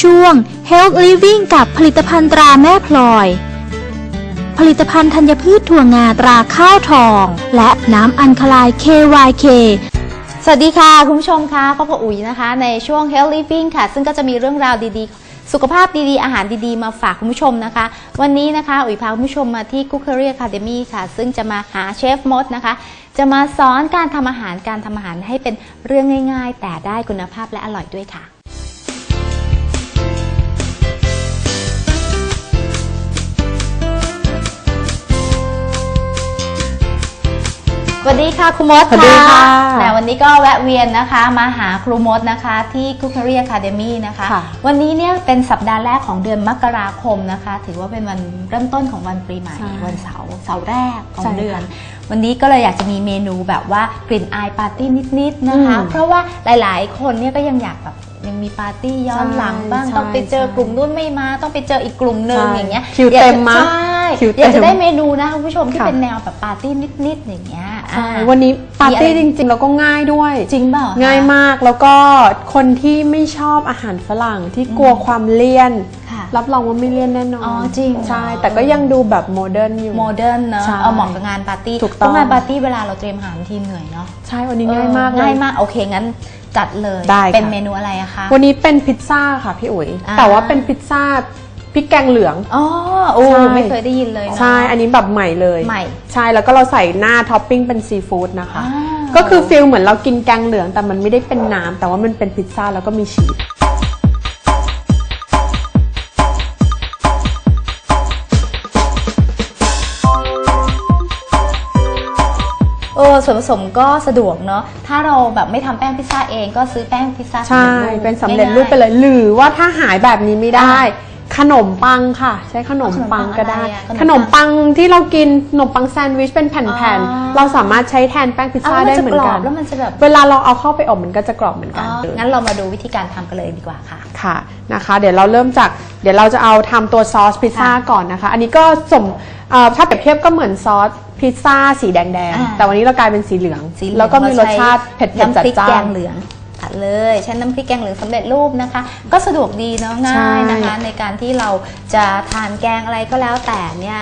ช่วง Health Living กับผลิตภัณฑ์ตราแม่พลอย ผลิตภัณฑ์ธัญพืชถั่วงาตราข้าวทอง และน้ำอัญคลาย KYK สวัสดีค่ะ คุณผู้ชมคะพบกับอุ๋ยนะคะ ในช่วง Health Living ค่ะ ซึ่งก็จะมีเรื่องราวดีๆ สุขภาพดีๆ อาหารดีๆ มาฝากคุณผู้ชมนะคะ วันนี้นะคะอุ๋ยพาคุณผู้ชมมาที่ Cookery Academy ค่ะ ซึ่งจะมาหาเชฟมดนะคะ จะมาสอนการทำอาหารการทำอาหารให้เป็นเรื่องง่าย ๆ แต่ได้คุณภาพและอร่อยด้วยค่ะ สวัสดีค่ะครูมดสวัสดีค่ะแหมวันนี้ก็แวะเวียนนะคะ มาหาครูมดนะคะที่ Cookery Academy นะคะ ค่ะวันนี้เนี่ยเป็นสัปดาห์แรกของเดือนมกราคมนะคะ ถือว่าเป็นวันเริ่มต้นของวันปีใหม่ใช่วันเสาร์เสาร์แรกของใช่ค่ะเดือน วันนี้ก็เลยอยากจะมีเมนูแบบว่ากลิ่นอายปาร์ตี้นิดๆนะคะ อืม เพราะว่าหลายๆ คนเนี่ยก็ยังอยากแบบ ยังมีปาร์ตี้ย้อนหลังบ้าง ใช่ต้องไปเจอใช่กลุ่มนู้นไม่มาต้องไปเจออีกกลุ่มหนึ่งใช่อย่างเงี้ยคิวเต็มมะใช่คิวเต็มอยากจะได้เมนูนะคุณผู้ชมที่ค่ะ เป็นแนวแบบปาร์ตี้นิดๆอย่างเงี้ยใช่อ่าวันนี้ปาร์ตี้มีอะไรจริงๆ แล้วก็ง่ายด้วย จริงเปล่าคะ ง่ายมากแล้วก็คนที่ไม่ชอบอาหารฝรั่งที่กลัวความเลี่ยนค่ะ รับรองว่าไม่เลี่ยนแน่นอนอ๋อจริง ใช่ แต่ก็ยังดูแบบโมเดิร์นอยู่ โมเดิร์นเนอะใช่เอาเหมาะกับงานปาร์ตี้ถูกต้อง เพราะงานปาร์ตี้เวลาเราเตรียมอาหารทีเหนื่อยเนาะใช่วันนี้ง่ายมากเออเลยง่ายมากโอเคงั้นจัดเลยได้ค่ะ เป็นเมนูอะไรอะคะ วันนี้เป็นพิซซ่าค่ะพี่อุ๋ย อ่า แต่ว่าเป็นพิซซ่าพริกแกงเหลือง อ๋อโอ้ใช่ ไม่เคยได้ยินเลยเนาะใช่ อันนี้แบบใหม่เลย ใหม่ใช่ แล้วก็เราใส่หน้าท็อปปิ้งเป็นซีฟู้ดนะคะอ้าวก็คือฟิลเหมือนเรากินแกงเหลือง แต่มันไม่ได้เป็นน้ำแต่ว่ามันเป็นพิซซ่าแล้วก็มีชีส ออส่วนผสมก็สะดวกเนาะถ้าเราแบบไม่ทำแป้งพิซซ่าเองก็ซื้อแป้งพิซซ่าใช่สำร็จรูปเป็นสำเร็จรูปไปเลย หรือว่าถ้าหายแบบนี้ไม่ได้ ขนมปังค่ะ ใช้ขนมปังก็ได้ ขนมปังอะไรอะขนมปังที่เรากินขนมปังแซนด์วิชเป็นแผ่นอ๋อๆเราสามารถใช้แทนแป้งพิซอ้าวซ่าแล้วมันได้จะเหมือกนรอกับนแล้วมันจะแบบเวลาเราเอาเข้าไปอบมันก็จะกรอบเหมือนอ๋กันองั้นเรามาดูวิธีการทำกันเลยดีกว่าค่ะ ค่ะ นะคะ เดี๋ยวเราเริ่มจากเดี๋ยวเราจะเอาทำตัวซอสพิซซ่าค่ะก่อนนะคะ อันนี้ก็สมเอ่อถ้าเปรียบเทียบก็เหมือนซอสพิซซ่าสีแดงอ่า ๆ แต่วันนี้เรากลายเป็นสีเหลือง สีเหลืองแล้วก็มีรสชาติเผ็ดน้ำๆจัดพริกจ้าแกน งเหลืองตัดเลยใช้น้ำพริกแกงเหลืองสำเร็จรูปนะคะ ก็สะดวกดีเนาะง่ายนะคะ ในการที่เราจะทานแกงอะไรก็แล้วแต่เนี่ย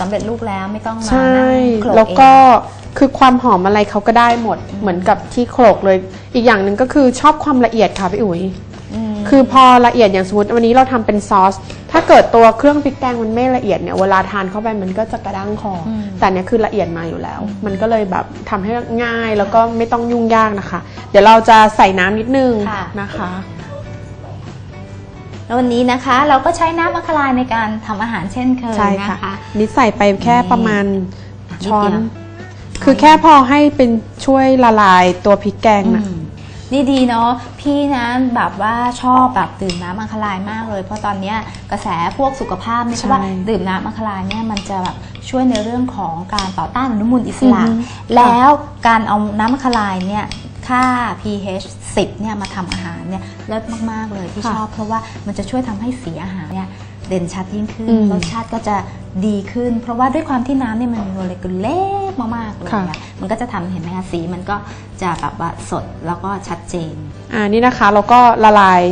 สำเร็จรูปแล้วไม่ต้องมาใช่ นั่งโขลกแล้วก็เอง คือความหอมอะไรเขาก็ได้หมดเหมือนกับที่โขลกเลย อีกอย่างหนึ่งก็คือชอบความละเอียดค่ะพี่อุ๋ยม คือพอละเอียดอย่างสมมติวันนี้เราทำเป็นซอส ถ้าเกิดตัวเครื่องพริกแกงมันไม่ละเอียดเนี่ยเวลาทานเข้าไปมันก็จะกระด้างคออมแต่เนี่ยคือละเอียดมาอยู่แล้ว มันก็เลยแบบทำให้ง่ายแล้วก็ไม่ต้องยุ่งยากนะคะ เดี๋ยวเราจะใส่น้ำนิดนึงค่ะนะคะแล้ววันนี้นะคะเราก็ใช้น้ำอัคลายในการทำอาหารเช่นเคยใช่นะค่ะคะนี่ใส่ไปแค่ประมาณนิดช้อนเดียวคือแค่พอให้เป็นช่วยละลายตัวพริกแกงอืนะม นี่ดีเนาะพี่นะแบบว่าชอบแบบดื่มน้ำอังคลายมากเลย เพราะตอนเนี้ยกระแสพวกสุขภาพเนี่ยใช่ใช่ว่าดื่มน้ำอังคลายเนี่ยมันจะแบบช่วยในเรื่องของการต่อต้านอนุมูลอิสระอือฮึแล้วการเอาน้ำอังคลายเนี่ยค่า pH 10เนี่ยมาทำอาหารเนี่ยเลิศมาก ๆ เลยที่ชอบเพราะว่ามันจะช่วยทำให้สีอาหารเนี่ย เด่นชัดยิ่งขึ้นอืมรสชาติก็จะดีขึ้น เพราะว่าด้วยความที่น้ำเนี่ยมันมีโมเลกุลเล็กมากๆเลยค่ะอะมันก็จะทำเห็นไหมคะสีมันก็จะแบบว่าสดแล้วก็ชัดเจน อ่านี่นะคะเราก็ละลาย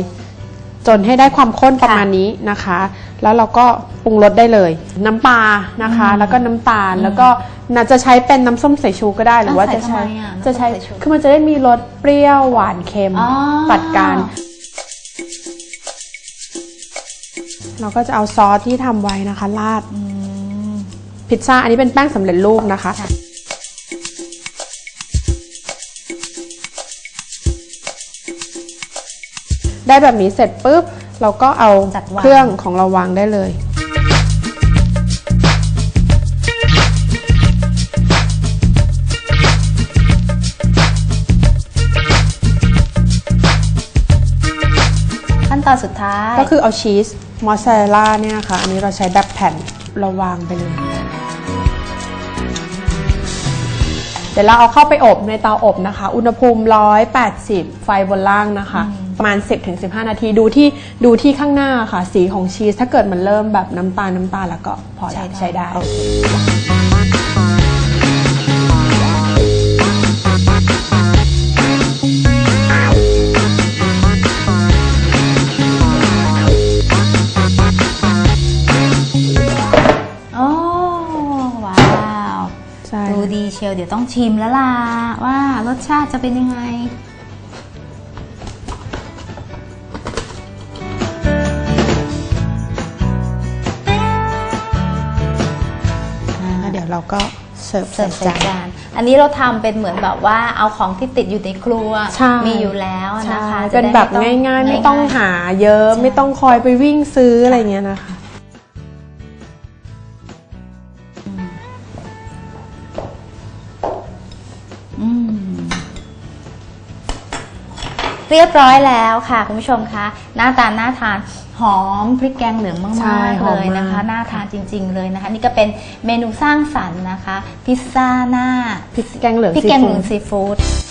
จนให้ได้ความข้นประมาณนี้นะคะ แล้วเราก็ปรุงรสได้เลย น้ำปลานะคะอืมแล้วก็น้ำตาลอืมแล้วก็น่าจะใช้เป็นน้ำส้มสายชูก็ได้ หรือว่าใส่จะใช้ทำไมอะจะใช้น้ำส้มสายชูคือมันจะได้มีรสเปรี้ยวหวานเค็มอ๋อตัดกัน เราก็จะเอาซอสที่ทำไว้นะคะ ราดอืมพิซซ่าอันนี้เป็นแป้งสำเร็จรูปนะคะค่ะได้แบบนี้เสร็จปุ๊บ เราก็เอาจัดวางเครื่องของเราวางได้เลย อนสุดท้าย ก็คือเอาชีสมอสซาเรลล่าเนี่ยค่ะ อันนี้เราใช้แบบแผ่นเราวางไปเลย เดี๋ยวเราเอาเข้าไปอบในเตาอบนะคะ อุณหภูมิ 180 ไฟบนล่างนะคะ ประมาณ 10-15 นาทีดูที่ดูที่ข้างหน้าค่ะ สีของชีสถ้าเกิดมันเริ่มแบบน้ำตาลน้ำตาลแล้วก็พอแล้วใช้ได้ โอเคเดี๋ยวต้องชิมแล้วล่ะว่ารสชาติจะเป็นยังไง แล้วเดี๋ยวเราก็เสิร์ฟเสิร์ฟใส่ใส่จาน จานอันนี้เราทำเป็นเหมือนแบบว่าเอาของที่ติดอยู่ในครัวใช่ มีอยู่แล้วใช่นะคะเป็นแบบจะได้ง่ายๆ ไม่ต้องง่ายๆหาเยอะใช่ไม่ต้องคอยไปวิ่งซื้ออะไรเงี้ยนะคะ เรียบร้อยแล้วค่ะคุณผู้ชมคะหน้าตาน่าทานหอมพริกแกงเหลืองใช่มากๆหอเลมยนะคะมากน่าทานจริง ๆ เลยนะคะ นี่ก็เป็นเมนูสร้างสรรค์นะคะ พิซซ่าหน้า พริกแกงเหลืองพริกแกงเหลืองซีฟู้ดซีฟู้ด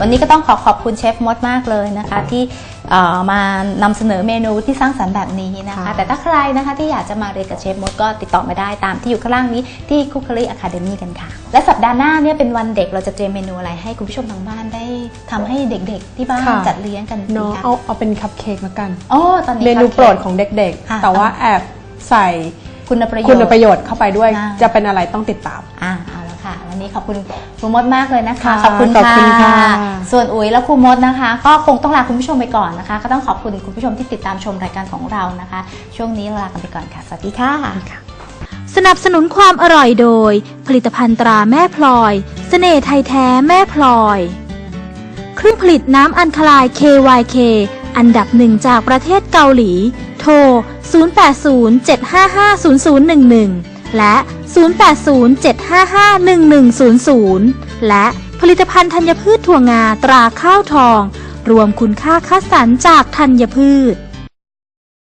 วันนี้ก็ต้องขอขอบคุณเชฟมดมากเลยนะคะ ที่เอ่อมานำเสนอเมนูที่สร้างสรรค์แบบนี้นะคะค่ะแต่ถ้าใครนะคะที่อยากจะมาเรียนกับเชฟมดก็ติดต่อมาได้ตามที่อยู่ข้างล่างนี้ที่ Cookery Academy กันค่ะ และสัปดาห์หน้าเนี่ยเป็นวันเด็กเราจะเตรียมเมนูอะไรให้คุณผู้ชมทางบ้านได้ทำให้เด็กๆ ที่บ้านค่ะจัดเลี้ยงกันดีเนาะคะเอาเอาเป็นคัพเค้กแล้วกันอ๋อตอนนี้เมนูคัพโปรดค้กของเด็กค่ะๆแต่ว่าแอบใส่คุณประโยชน์คุณประโยชน์เข้าไปด้วยอ่าจะเป็นอะไรต้องติดตาม นนี้ขอบคุณครูมดมากเลยนะคะ ค่ะขอบคุณขอบคุณค่ะ ส่วนอุ๋ยและครูมดนะคะ ก็คงต้องลาคุณผู้ชมไปก่อนนะคะ ก็ต้องขอบคุณคุณผู้ชมที่ติดตามชมรายการของเรานะคะ ช่วงนี้ลากันไปก่อนค่ะ สวัสดีค่ะ สนับสนุนความอร่อยโดย ผลิตภัณฑ์ตราแม่พลอยเสน่ห์ไทยแท้แม่พลอย เครื่องผลิตน้ำอัญคลาย KYK อันดับหนึ่งจากประเทศเกาหลี โทร 0807550011 และ 0807551100 และผลิตภัณฑ์ธัญพืชถั่วงาตราข้าวทอง รวมคุณค่าคัดสรรจากธัญพืช